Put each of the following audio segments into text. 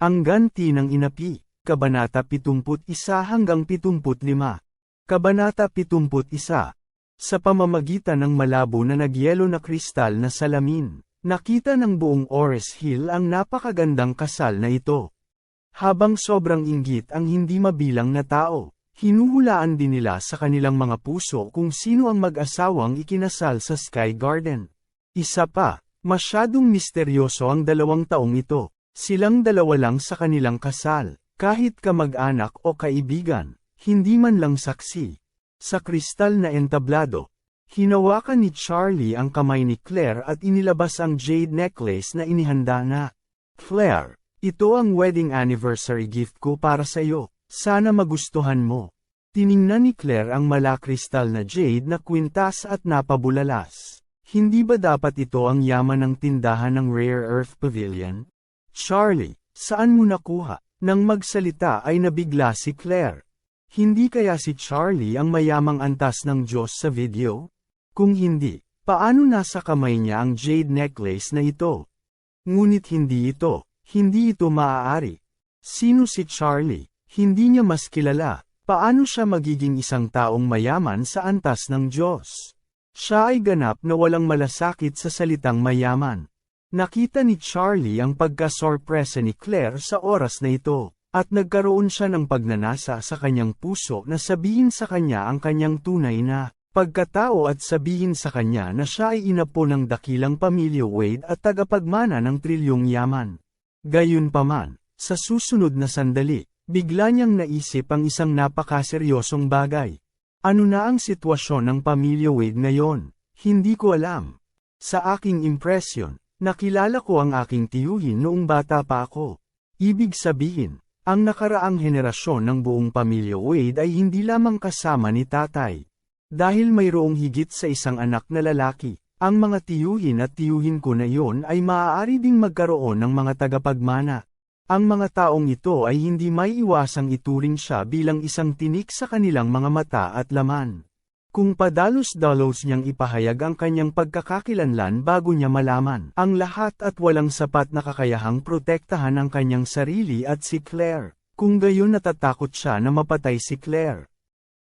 Ang ganti ng inapi, Kabanata 71 hanggang 75. Kabanata 71. Sa pamamagitan ng malabo na nagyelo na kristal na salamin, nakita ng buong Ores Hill ang napakagandang kasal na ito. Habang sobrang inggit ang hindi mabilang na tao, hinuhulaan din nila sa kanilang mga puso kung sino ang mag-asawang ikinasal sa Sky Garden. Isa pa, masyadong misteryoso ang dalawang taong ito. Silang dalawa lang sa kanilang kasal, kahit kamag-anak o kaibigan, hindi man lang saksi. Sa kristal na entablado, hinawakan ni Charlie ang kamay ni Claire at inilabas ang jade necklace na inihanda na. Claire, ito ang wedding anniversary gift ko para sa iyo. Sana magustuhan mo. Tiningnan ni Claire ang malakristal na jade na kwintas at napabulalas. Hindi ba dapat ito ang yaman ng tindahan ng Rare Earth Pavilion? Charlie, saan mo nakuha? Nang magsalita ay nabigla si Claire. Hindi kaya si Charlie ang mayamang antas ng Diyos sa video? Kung hindi, paano nasa kamay niya ang jade necklace na ito? Ngunit hindi ito, hindi ito maaari. Sino si Charlie? Hindi niya mas kilala. Paano siya magiging isang taong mayaman sa antas ng Diyos? Siya ay ganap na walang malasakit sa salitang mayaman. Nakita ni Charlie ang pagkasorpresa ni Claire sa oras na ito, at nagkaroon siya ng pagnanasa sa kanyang puso na sabihin sa kanya ang kanyang tunay na pagkatao at sabihin sa kanya na siya ay inapo ng dakilang pamilya Wade at tagapagmana ng trilyong yaman. Gayunpaman, sa susunod na sandali, bigla niyang naisip ang isang napakaseryosong bagay. Ano na ang sitwasyon ng pamilya Wade ngayon? Hindi ko alam. Sa aking impresyon, Nakilala ko ang aking tiyuhin noong bata pa ako. Ibig sabihin, ang nakaraang henerasyon ng buong pamilya Wade ay hindi lamang kasama ni tatay. Dahil mayroong higit sa isang anak na lalaki, ang mga tiyuhin at tiyuhin ko na iyon ay maaari ding magkaroon ng mga tagapagmana. Ang mga taong ito ay hindi may iwasang ituring siya bilang isang tinik sa kanilang mga mata at laman. Kung padalos-dalos niyang ipahayag ang kanyang pagkakakilanlan bago niya malaman ang lahat at walang sapat na kakayahang protektahan ang kanyang sarili at si Claire, kung gayon natatakot siya na mapatay si Claire.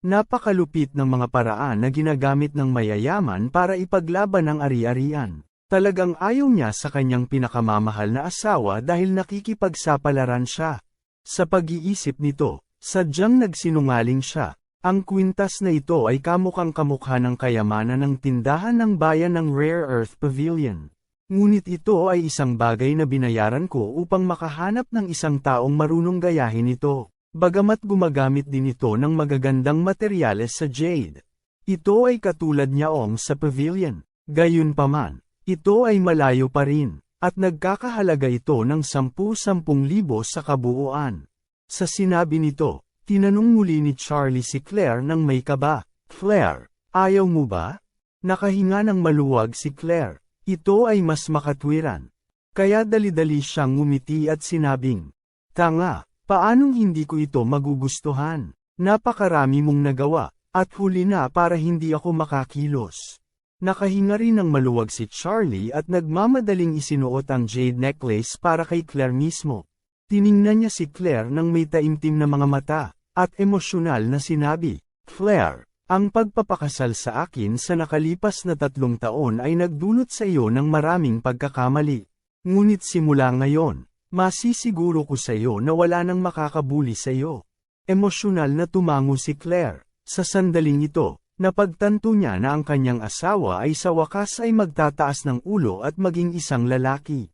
Napakalupit ng mga paraan na ginagamit ng mayayaman para ipaglaban ang ari-arian. Talagang ayaw niya sa kanyang pinakamamahal na asawa dahil nakikipagsapalaran siya. Sa pag-iisip nito, sadyang nagsinungaling siya, ang kwintas na ito ay kamukhang kamukha ng kayamanan ng tindahan ng bayan ng Rare Earth Pavilion. Ngunit ito ay isang bagay na binayaran ko upang makahanap ng isang taong marunong gayahin ito, bagamat gumagamit din ito ng magagandang materyales sa jade. Ito ay katulad niyaong sa pavilion. Gayunpaman, ito ay malayo pa rin, at nagkakahalaga ito ng 10-10,000 sa kabuuan. Sa sinabi nito, Tinanong muli ni Charlie si Claire nang may kaba. Claire, ayaw mo ba? Nakahinga ng maluwag si Claire. Ito ay mas makatwiran. Kaya dali-dali siyang ngumiti at sinabing, Tanga, paanong hindi ko ito magugustuhan? Napakarami mong nagawa, at huli na para hindi ako makakilos. Nakahinga rin ng maluwag si Charlie at nagmamadaling isinuot ang jade necklace para kay Claire mismo. Tiningnan niya si Claire ng may taimtim na mga mata at emosyonal na sinabi, Claire, ang pagpapakasal sa akin sa nakalipas na tatlong taon ay nagdulot sa iyo ng maraming pagkakamali. Ngunit simula ngayon, masisiguro ko sa iyo na wala nang makakabuli sa iyo. Emosyonal na tumango si Claire. Sa sandaling ito, napagtanto niya na ang kanyang asawa ay sa wakas ay magtataas ng ulo at maging isang lalaki.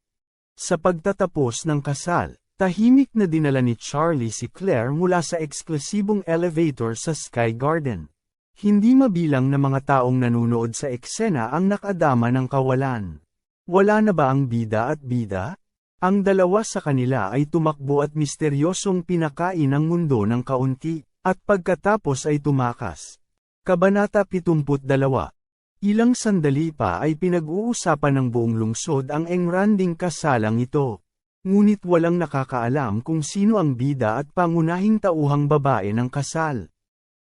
Sa pagtatapos ng kasal, Tahimik na dinala ni Charlie si Claire mula sa eksklusibong elevator sa Sky Garden. Hindi mabilang na mga taong nanunood sa eksena ang nakadama ng kawalan. Wala na ba ang bida at bida? Ang dalawa sa kanila ay tumakbo at misteryosong pinakain ang mundo ng kaunti, at pagkatapos ay tumakas. Kabanata 72 Ilang sandali pa ay pinag-uusapan ng buong lungsod ang engranding kasalang ito. Ngunit walang nakakaalam kung sino ang bida at pangunahing tauhang babae ng kasal.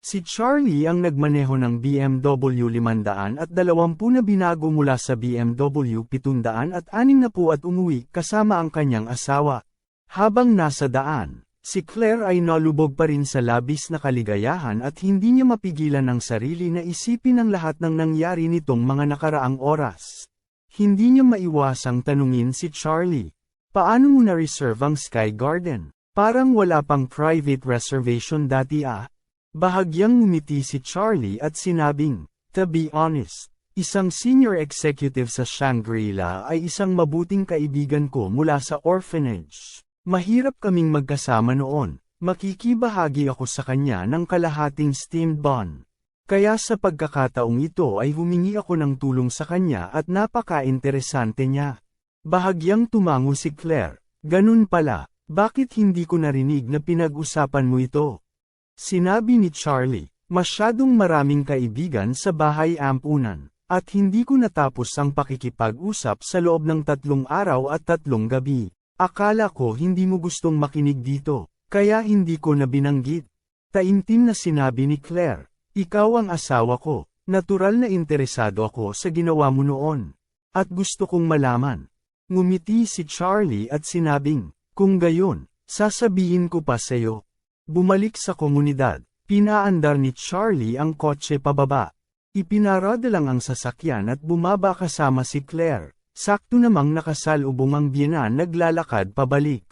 Si Charlie ang nagmaneho ng BMW 500 at 20 na binago mula sa BMW 700 at 60 at umuwi kasama ang kanyang asawa. Habang nasa daan, si Claire ay nalubog pa rin sa labis na kaligayahan at hindi niya mapigilan ang sarili na isipin ang lahat ng nangyari nitong mga nakaraang oras. Hindi niya maiwasang tanungin si Charlie. Paano mo na-reserve ang Sky Garden? Parang wala pang private reservation dati ah. Bahagyang ngumiti si Charlie at sinabing, To be honest, isang senior executive sa Shangri-La ay isang mabuting kaibigan ko mula sa orphanage. Mahirap kaming magkasama noon, makikibahagi ako sa kanya ng kalahating steamed bun. Kaya sa pagkakataong ito ay humingi ako ng tulong sa kanya at napaka-interesante niya. Bahagyang tumango si Claire, ganun pala, bakit hindi ko narinig na pinag-usapan mo ito? Sinabi ni Charlie, masyadong maraming kaibigan sa bahay ampunan, at hindi ko natapos ang pakikipag-usap sa loob ng tatlong araw at tatlong gabi. Akala ko hindi mo gustong makinig dito, kaya hindi ko na binanggit. Taimtim na sinabi ni Claire, ikaw ang asawa ko, natural na interesado ako sa ginawa mo noon. At gusto kong malaman. Ngumiti si Charlie at sinabing, kung gayon, sasabihin ko pa sa'yo, Bumalik sa komunidad, pinaandar ni Charlie ang kotse pababa. Ipinarada lang ang sasakyan at bumaba kasama si Claire. Sakto namang nakasalubong ang biyenan naglalakad pabalik.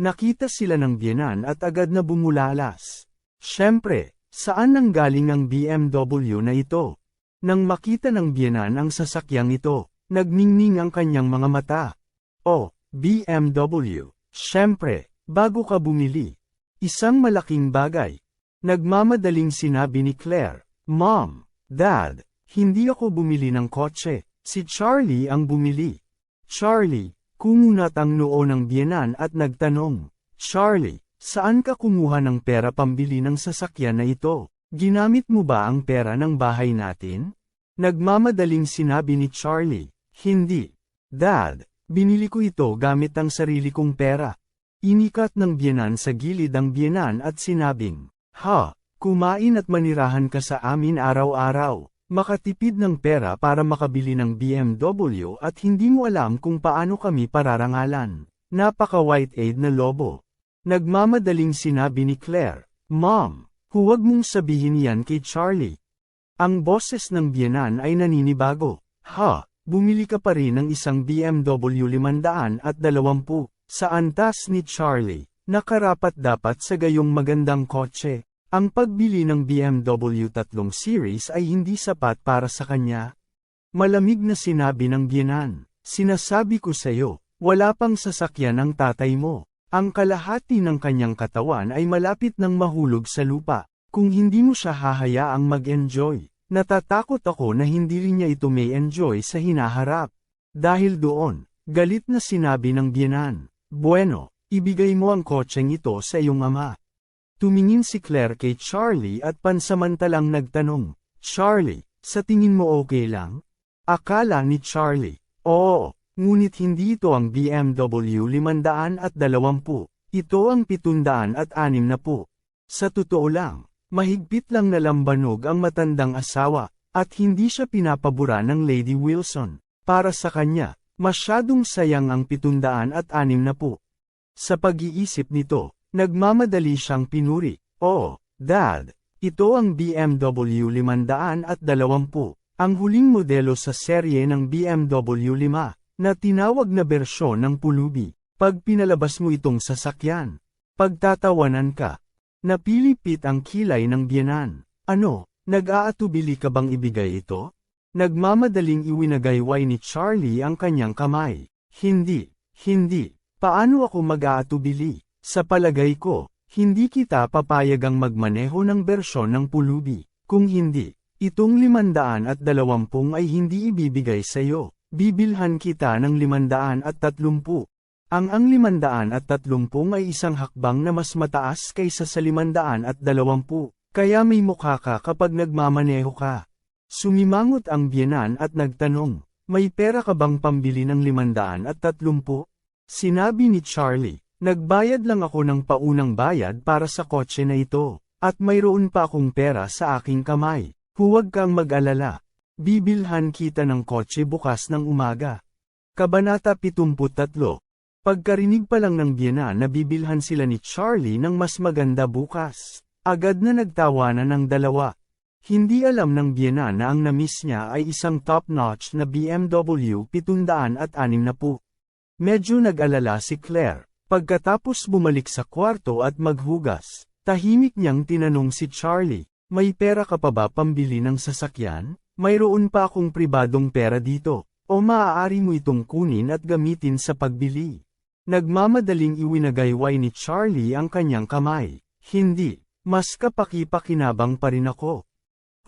Nakita sila ng biyenan at agad na bumulalas. Siyempre, saan nanggaling ang BMW na ito? Nang makita ng biyenan ang sasakyang ito, nagningning ang kanyang mga mata. Oh, BMW, siyempre, bago ka bumili, Isang malaking bagay. Nagmamadaling sinabi ni Claire, Mom, Dad, hindi ako bumili ng kotse, si Charlie ang bumili. Charlie, kumunat ang noo ng biyenan at nagtanong, Charlie, saan ka kumuha ng pera pambili ng sasakyan na ito? Ginamit mo ba ang pera ng bahay natin? Nagmamadaling sinabi ni Charlie, Hindi. Dad, binili ko ito gamit ang sarili kong pera. Inikat ng biyenan sa gilid ang biyenan at sinabing, Ha, kumain at manirahan ka sa amin araw-araw, makatipid ng pera para makabili ng BMW at hindi mo alam kung paano kami pararangalan. Napaka-white aid na lobo. Nagmamadaling sinabi ni Claire, Mom, huwag mong sabihin yan kay Charlie. Ang boses ng biyenan ay naninibago. Ha, bumili ka pa rin ng isang BMW 500 at 20. Sa antas ni Charlie, nakarapat dapat sa gayong magandang kotse. Ang pagbili ng BMW 3 Series ay hindi sapat para sa kanya. Malamig na sinabi ng biyenan, sinasabi ko sa iyo, wala pang sasakyan ang tatay mo. Ang kalahati ng kanyang katawan ay malapit ng mahulog sa lupa. Kung hindi mo siya hahayaang mag-enjoy, natatakot ako na hindi rin niya ito may enjoy sa hinaharap. Dahil doon, galit na sinabi ng biyenan, Bueno, ibigay mo ang kotseng ito sa iyong ama. Tumingin si Claire kay Charlie at pansamantalang nagtanong, Charlie, sa tingin mo okay lang? Akala ni Charlie, oo, ngunit hindi ito ang BMW 520, ito ang 760. Sa totoo lang, mahigpit lang na lambanog ang matandang asawa, at hindi siya pinapabura ng Lady Wilson. Para sa kanya, Masyadong sayang ang 760. Sa pag-iisip nito, nagmamadali siyang pinuri. Oh, Dad, ito ang BMW 520, ang huling modelo sa serye ng BMW 5, na tinawag na bersyon ng pulubi. Pag pinalabas mo itong sasakyan, pagtatawanan ka. Napilipit ang kilay ng biyanan. Ano, nag-aatubili ka bang ibigay ito? Nagmamadaling iwinagayway ni Charlie ang kanyang kamay. Hindi, hindi, paano ako mag-aatubili? Sa palagay ko, hindi kita papayagang magmaneho ng bersyon ng pulubi. Kung hindi, itong limandaan at dalawampung ay hindi ibibigay sa iyo. Bibilhan kita ng limandaan at tatlumpu. Ang ang limandaan at tatlumpung ay isang hakbang na mas mataas kaysa sa limandaan at dalawampu, kaya may mukha ka kapag nagmamaneho ka. Sumimangot ang biyenan at nagtanong, may pera ka bang pambili ng limandaan at tatlumpu? Sinabi ni Charlie, nagbayad lang ako ng paunang bayad para sa kotse na ito, at mayroon pa akong pera sa aking kamay. Huwag kang mag-alala. Bibilhan kita ng kotse bukas ng umaga. Kabanata 73 Pagkarinig pa lang ng biyena na bibilhan sila ni Charlie ng mas maganda bukas, agad na nagtawanan ng dalawa. Hindi alam ng biyena na ang namiss niya ay isang top-notch na BMW 760. Medyo nag-alala si Claire. Pagkatapos bumalik sa kwarto at maghugas, tahimik niyang tinanong si Charlie, may pera ka pa ba pambili ng sasakyan? Mayroon pa akong pribadong pera dito, o maaari mo itong kunin at gamitin sa pagbili. Nagmamadaling iwinagayway ni Charlie ang kanyang kamay. Hindi, mas kapaki-pakinabang pa rin ako.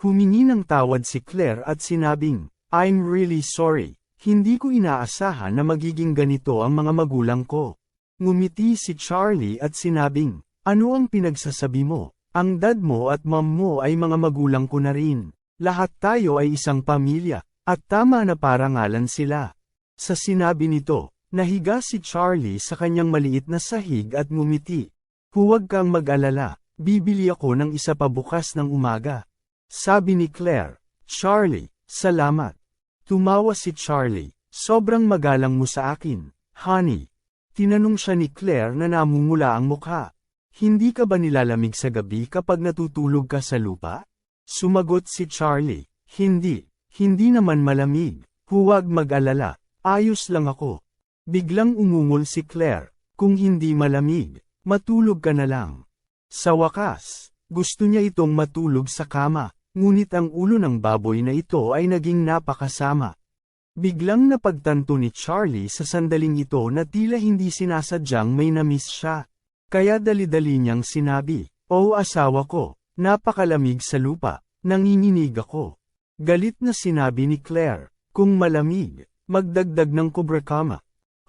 Humingi ng tawad si Claire at sinabing, I'm really sorry, hindi ko inaasahan na magiging ganito ang mga magulang ko. Ngumiti si Charlie at sinabing, ano ang pinagsasabi mo? Ang dad mo at mom mo ay mga magulang ko na rin. Lahat tayo ay isang pamilya, at tama na parangalan sila. Sa sinabi nito, nahiga si Charlie sa kanyang maliit na sahig at ngumiti. Huwag kang mag-alala, bibili ako ng isa pa bukas ng umaga. Sabi ni Claire, Charlie, salamat. Tumawa si Charlie, sobrang magalang mo sa akin, honey. Tinanong siya ni Claire na namumula ang mukha. Hindi ka ba nilalamig sa gabi kapag natutulog ka sa lupa? Sumagot si Charlie, hindi, hindi naman malamig, huwag mag-alala, ayos lang ako. Biglang umungol si Claire, kung hindi malamig, matulog ka na lang. Sa wakas, gusto niya itong matulog sa kama, ngunit ang ulo ng baboy na ito ay naging napakasama. Biglang napagtanto ni Charlie sa sandaling ito na tila hindi sinasadyang may namiss siya. Kaya dali-dali niyang sinabi, O asawa ko, Napakalamig sa lupa, nanginginig ako. Galit na sinabi ni Claire, kung malamig, magdagdag ng kubrakama.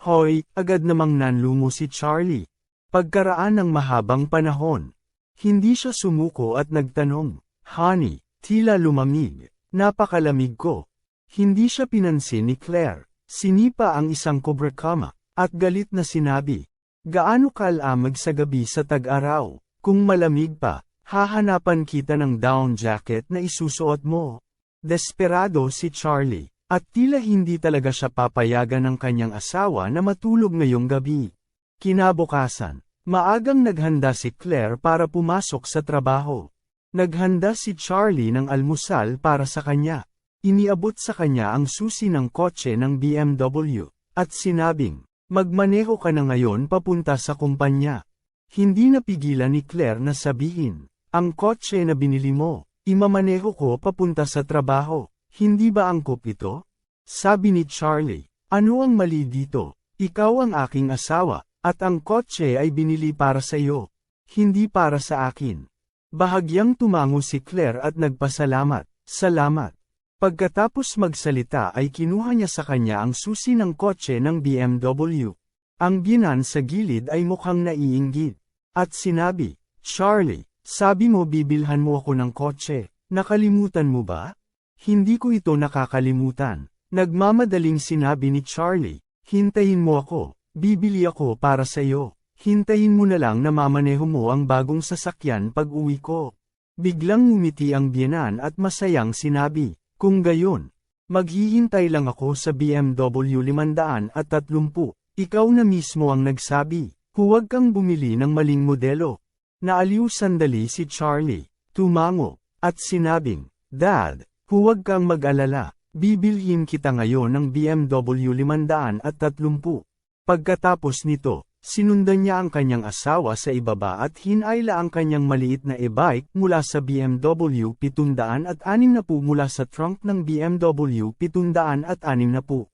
Hoy, agad namang nanlumo si Charlie. Pagkaraan ng mahabang panahon, hindi siya sumuko at nagtanong, Honey, tila lumamig, napakalamig ko. Hindi siya pinansin ni Claire, sinipa ang isang kubrakama, at galit na sinabi, Gaano kalamag sa gabi sa tag-araw, kung malamig pa, Hahanapan kita ng down jacket na isusuot mo. Desperado si Charlie, at tila hindi talaga siya papayagan ng kanyang asawa na matulog ngayong gabi. Kinabukasan, maagang naghanda si Claire para pumasok sa trabaho. Naghanda si Charlie ng almusal para sa kanya. Iniabot sa kanya ang susi ng kotse ng BMW, at sinabing, magmaneho ka na ngayon papunta sa kumpanya. Hindi napigilan ni Claire na sabihin, ang kotse na binili mo, imamaneho ko papunta sa trabaho, hindi ba angkop ito? Sabi ni Charlie, ano ang mali dito? Ikaw ang aking asawa, at ang kotse ay binili para sa iyo, hindi para sa akin. Bahagyang tumango si Claire at nagpasalamat, salamat. Pagkatapos magsalita ay kinuha niya sa kanya ang susi ng kotse ng BMW. Ang binan sa gilid ay mukhang naiinggit. At sinabi, Charlie, sabi mo bibilhan mo ako ng kotse, nakalimutan mo ba? Hindi ko ito nakakalimutan. Nagmamadaling sinabi ni Charlie, hintayin mo ako, bibili ako para sa iyo. Hintayin mo na lang na mamaneho mo ang bagong sasakyan pag uwi ko. Biglang ngumiti ang biyanan at masayang sinabi, kung gayon, maghihintay lang ako sa BMW 530, ikaw na mismo ang nagsabi, huwag kang bumili ng maling modelo, Naaliw sandali si Charlie, tumango, at sinabing, Dad, huwag kang mag-alala, bibilhin kita ngayon ng BMW 530. Pagkatapos nito, sinundan niya ang kanyang asawa sa ibaba at hinayla ang kanyang maliit na e-bike mula sa BMW 760 mula sa trunk ng BMW 760.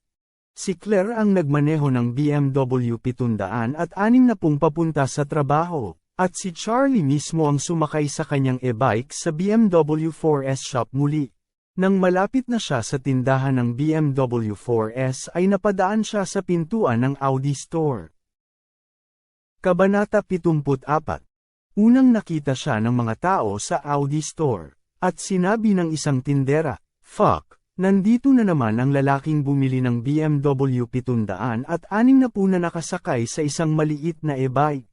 Si Claire ang nagmaneho ng BMW 760 papunta sa trabaho. At si Charlie mismo ang sumakay sa kanyang e-bike sa BMW 4S shop muli. Nang malapit na siya sa tindahan ng BMW 4S ay napadaan siya sa pintuan ng Audi store. Kabanata 74 Unang nakita siya ng mga tao sa Audi store, at sinabi ng isang tindera, Fuck, nandito na naman ang lalaking bumili ng BMW 700 at anim na po na nakasakay sa isang maliit na e-bike.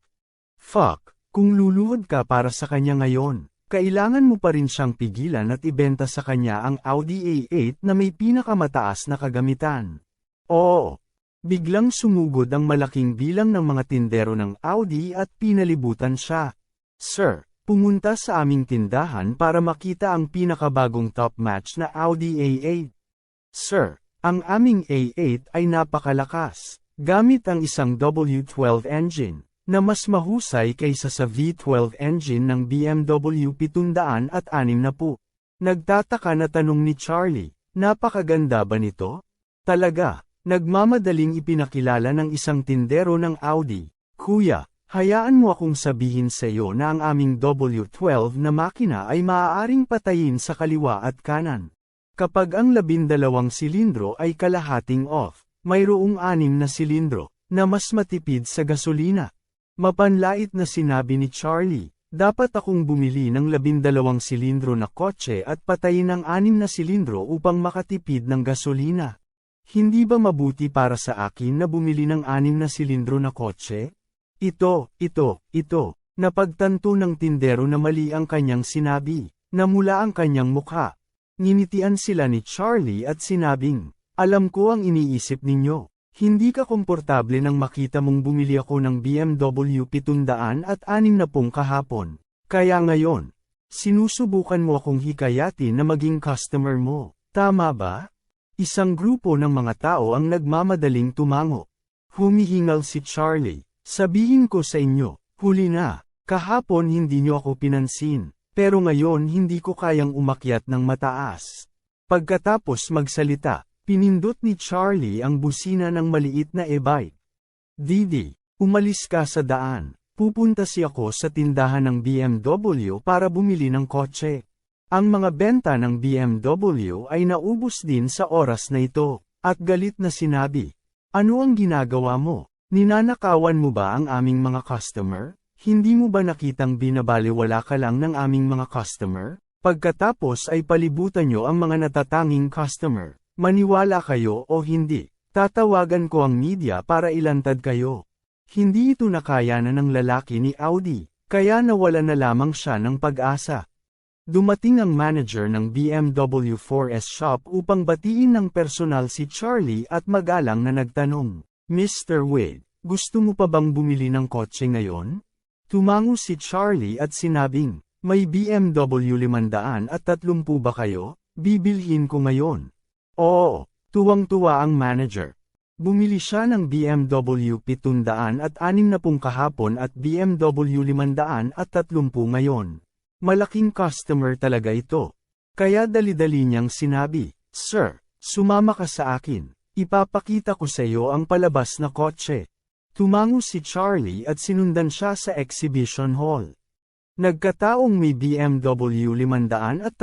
Fuck, kung luluhod ka para sa kanya ngayon, kailangan mo pa rin siyang pigilan at ibenta sa kanya ang Audi A8 na may pinakamataas na kagamitan. Oo, Biglang sumugod ang malaking bilang ng mga tindero ng Audi at pinalibutan siya. Sir, pumunta sa aming tindahan para makita ang pinakabagong top match na Audi A8. Sir, ang aming A8 ay napakalakas, gamit ang isang W12 engine, na mas mahusay kaysa sa V12 engine ng BMW 700 at 60. Nagtataka na tanong ni Charlie, napakaganda ba nito? Talaga, Nagmamadaling ipinakilala ng isang tindero ng Audi, Kuya, hayaan mo akong sabihin sa iyo na ang aming W12 na makina ay maaaring patayin sa kaliwa at kanan. Kapag ang labindalawang silindro ay kalahating off, mayroong anim na silindro, na mas matipid sa gasolina. Mapanlait na sinabi ni Charlie, dapat akong bumili ng labindalawang silindro na kotse at patayin ang anim na silindro upang makatipid ng gasolina. Hindi ba mabuti para sa akin na bumili ng anim na silindro na kotse? Ito, ito, ito, napagtanto ng tindero na mali ang kanyang sinabi, na mula ang kanyang mukha. Nginitian sila ni Charlie at sinabing, alam ko ang iniisip ninyo. Hindi ka komportable nang makita mong bumili ako ng BMW 700 at 60 kahapon. Kaya ngayon, sinusubukan mo akong hikayatin na maging customer mo. Tama ba? Isang grupo ng mga tao ang nagmamadaling tumango. Humihingal si Charlie. Sabihin ko sa inyo, huli na, kahapon hindi niyo ako pinansin, pero ngayon hindi ko kayang umakyat ng mataas. Pagkatapos magsalita, pinindot ni Charlie ang busina ng maliit na e-bike. Didi, umalis ka sa daan. Pupunta si ako sa tindahan ng BMW para bumili ng kotse. Ang mga benta ng BMW ay naubos din sa oras na ito, at galit na sinabi, Ano ang ginagawa mo? Ninanakawan mo ba ang aming mga customer? Hindi mo ba nakitang binabaliwala ka lang ng aming mga customer? Pagkatapos ay palibutan nyo ang mga natatanging customer. Maniwala kayo o hindi, tatawagan ko ang media para ilantad kayo. Hindi ito nakaya na ng lalaki ni Audi, kaya nawala na lamang siya ng pag-asa. Dumating ang manager ng BMW 4S shop upang batiin ng personal si Charlie at magalang na nagtanong, Mr. Wade, gusto mo pa bang bumili ng kotse ngayon? Tumango si Charlie at sinabing, may BMW 500 at 30 ba kayo? Bibilhin ko ngayon. Oo, tuwang-tuwa ang manager. Bumili siya ng BMW 700 at 60 kahapon at BMW 500 at 30 ngayon. Malaking customer talaga ito. Kaya dali-dali niyang sinabi, Sir, sumama ka sa akin. Ipapakita ko sa iyo ang palabas na kotse. Tumango si Charlie at sinundan siya sa exhibition hall. Nagkataong may BMW 530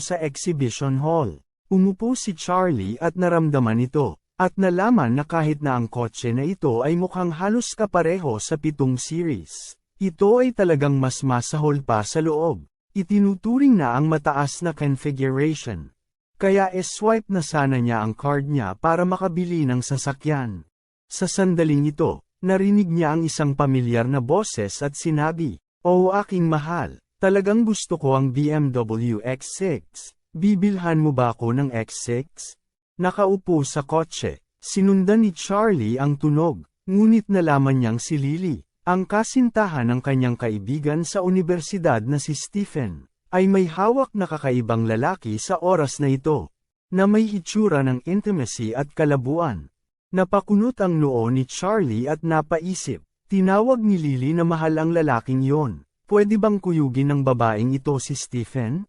sa exhibition hall. Umupo si Charlie at naramdaman ito, at nalaman na kahit na ang kotse na ito ay mukhang halos kapareho sa pitong series. Ito ay talagang mas masahol pa sa loob. Itinuturing na ang mataas na configuration. Kaya e-swipe na sana niya ang card niya para makabili ng sasakyan. Sa sandaling ito, narinig niya ang isang pamilyar na boses at sinabi, Oh aking mahal, talagang gusto ko ang BMW X6. Bibilhan mo ba ako ng X6? Nakaupo sa kotse, sinundan ni Charlie ang tunog, ngunit nalaman niyang si Lily. Ang kasintahan ng kanyang kaibigan sa universidad na si Stephen, ay may hawak na kakaibang lalaki sa oras na ito, na may itsura ng intimacy at kalabuan. Napakunot ang noo ni Charlie at napaisip, tinawag ni Lily na mahal ang lalaking yon. Pwede bang kuyugin ng babaeng ito si Stephen?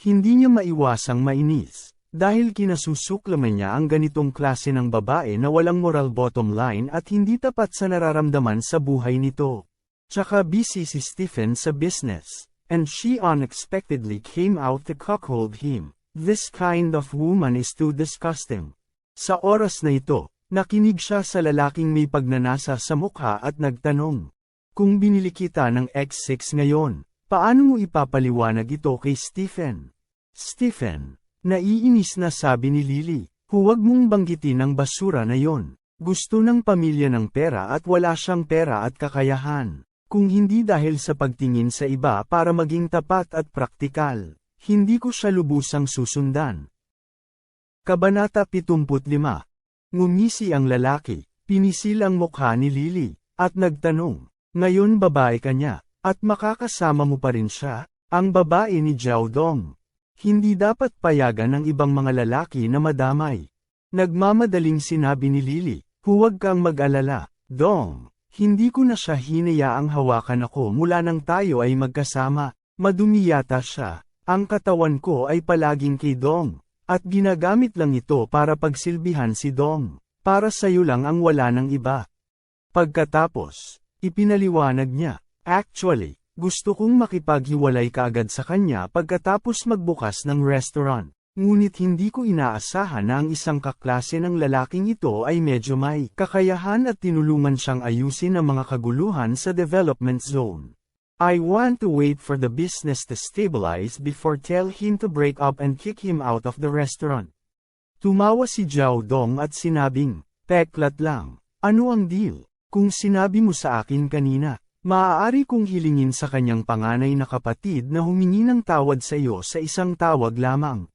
Hindi niya maiwasang mainis. Dahil kinasusuklaman niya ang ganitong klase ng babae na walang moral bottom line at hindi tapat sa nararamdaman sa buhay nito. Tsaka busy si Stephen sa business, and she unexpectedly came out to cuckold him. This kind of woman is too disgusting. Sa oras na ito, nakinig siya sa lalaking may pagnanasa sa mukha at nagtanong, Kung binili kita ng X6 ngayon, paano mo ipapaliwanag ito kay Stephen? Stephen, naiinis na sabi ni Lily, huwag mong banggitin ang basura na yon. Gusto ng pamilya ng pera at wala siyang pera at kakayahan. Kung hindi dahil sa pagtingin sa iba para maging tapat at praktikal, hindi ko siya lubusang susundan. Kabanata 75 Ngumisi ang lalaki, pinisil ang mukha ni Lily, at nagtanong, Ngayon babae ka niya, at makakasama mo pa rin siya, ang babae ni Jiao Dong. Hindi dapat payagan ng ibang mga lalaki na madamay. Nagmamadaling sinabi ni Lily, huwag kang mag-alala, Dong. Hindi ko na siya hinayaang hawakan ako mula nang tayo ay magkasama, madumi yata siya. Ang katawan ko ay palaging kay Dong, at ginagamit lang ito para pagsilbihan si Dong. Para sa'yo lang ang wala ng iba. Pagkatapos, ipinaliwanag niya, actually, gusto kong makipaghiwalay kaagad sa kanya pagkatapos magbukas ng restaurant. Ngunit hindi ko inaasahan na ang isang kaklase ng lalaking ito ay medyo may kakayahan at tinulungan siyang ayusin ang mga kaguluhan sa development zone. I want to wait for the business to stabilize before tell him to break up and kick him out of the restaurant. Tumawa si Jiao Dong at sinabing, Peklat lang, ano ang deal? Kung sinabi mo sa akin kanina, maaari kong hilingin sa kanyang panganay na kapatid na humingi ng tawad sa iyo sa isang tawag lamang.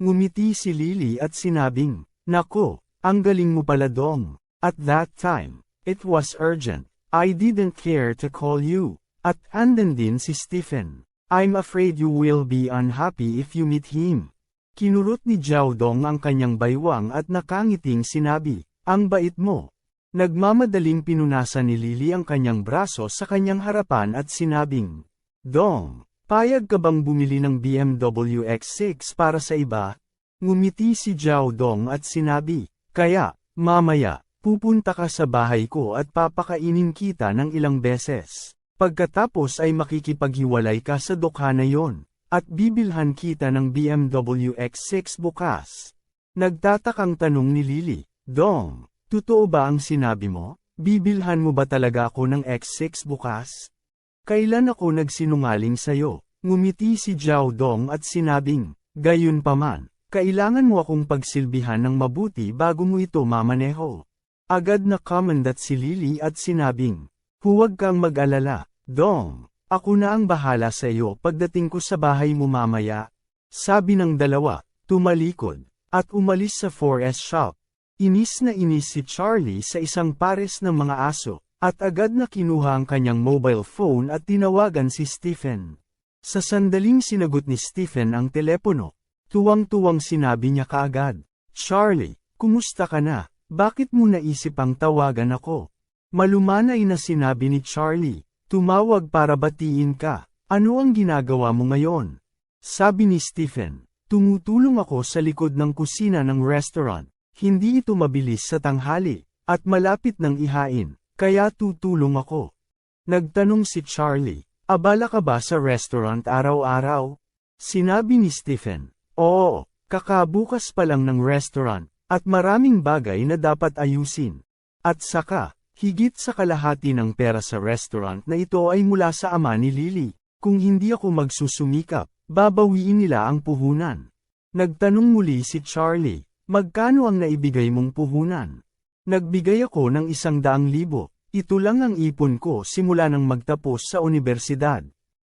Ngumiti si Lily at sinabing, Nako, ang galing mo pala dong. At that time, it was urgent. I didn't care to call you. At andan din si Stephen. I'm afraid you will be unhappy if you meet him. Kinurot ni Jiao Dong ang kanyang baywang at nakangiting sinabi, Ang bait mo. Nagmamadaling pinunasan ni Lily ang kanyang braso sa kanyang harapan at sinabing, Dong, Payag ka bang bumili ng BMW X6 para sa iba? Ngumiti si Jiao Dong at sinabi, Kaya, mamaya, pupunta ka sa bahay ko at papakainin kita ng ilang beses. Pagkatapos ay makikipaghiwalay ka sa dukha na yon, at bibilhan kita ng BMW X6 bukas. Nagtatakang tanong ni Lily, Dong, totoo ba ang sinabi mo? Bibilhan mo ba talaga ako ng X6 bukas? Kailan ako nagsinungaling sayo? Ngumiti si Jiao Dong at sinabing, gayon paman, kailangan mo akong pagsilbihan ng mabuti bago mo ito mamaneho. Agad na kamandat si Lily at sinabing, huwag kang mag-alala, Dong, ako na ang bahala sa iyo pagdating ko sa bahay mo mamaya. Sabi ng dalawa, tumalikod, at umalis sa 4S shop. Inis na inis si Charlie sa isang pares ng mga aso, at agad na kinuha ang kanyang mobile phone at tinawagan si Stephen. Sa sandaling sinagot ni Stephen ang telepono, tuwang-tuwang sinabi niya kaagad, Charlie, kumusta ka na? Bakit mo naisip ang tawagan ako? Malumanay na sinabi ni Charlie, tumawag para batiin ka. Ano ang ginagawa mo ngayon? Sabi ni Stephen, tumutulong ako sa likod ng kusina ng restaurant. Hindi ito mabilis sa tanghali, at malapit ng ihain. Kaya tutulong ako. Nagtanong si Charlie, abala ka ba sa restaurant araw-araw? Sinabi ni Stephen, oo, kakabukas pa lang ng restaurant, at maraming bagay na dapat ayusin. At saka, higit sa kalahati ng pera sa restaurant na ito ay mula sa ama ni Lily. Kung hindi ako magsusumikap, babawiin nila ang puhunan. Nagtanong muli si Charlie, magkano ang naibigay mong puhunan? Nagbigay ako ng isang daang libo. Ito lang ang ipon ko simula nang magtapos sa universidad.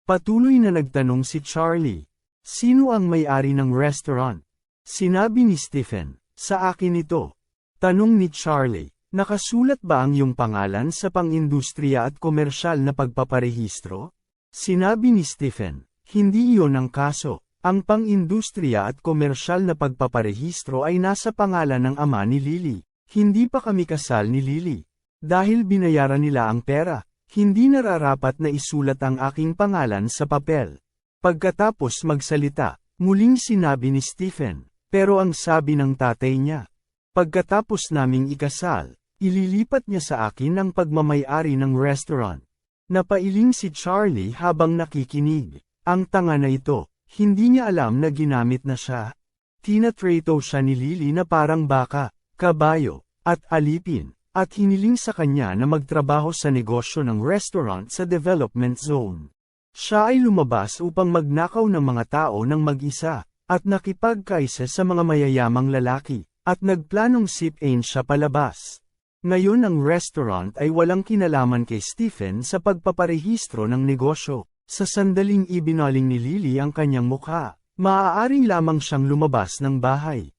Patuloy na nagtanong si Charlie. Sino ang may-ari ng restaurant? Sinabi ni Stephen, sa akin ito. Tanong ni Charlie, nakasulat ba ang iyong pangalan sa pang-industriya at komersyal na pagpaparehistro? Sinabi ni Stephen, hindi iyon ang kaso. Ang pang-industriya at komersyal na pagpaparehistro ay nasa pangalan ng ama ni Lily. Hindi pa kami kasal ni Lily. Dahil binayaran nila ang pera, hindi nararapat na isulat ang aking pangalan sa papel. Pagkatapos magsalita, muling sinabi ni Stephen, pero ang sabi ng tatay niya, pagkatapos naming ikasal, ililipat niya sa akin ang pagmamayari ng restaurant. Napailing si Charlie habang nakikinig. Ang tanga na ito, hindi niya alam na ginamit na siya. Tinatrato siya ni Lily na parang baka kabayo, at alipin, at hiniling sa kanya na magtrabaho sa negosyo ng restaurant sa development zone. Siya ay lumabas upang magnakaw ng mga tao ng mag-isa, at nakipagkaisa sa mga mayayamang lalaki, at nagplanong sip-in siya palabas. Ngayon ang restaurant ay walang kinalaman kay Stephen sa pagpaparehistro ng negosyo. Sa sandaling ibinaling ni Lily ang kanyang mukha, maaari lamang siyang lumabas ng bahay.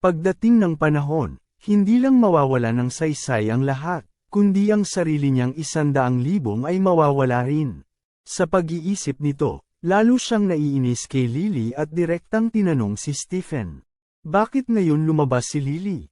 Pagdating ng panahon, hindi lang mawawala ng saysay ang lahat, kundi ang sarili niyang isandaang libong ay mawawala rin. Sa pag-iisip nito, lalo siyang naiinis kay Lily at direktang tinanong si Stephen. Bakit ngayon lumabas si Lily?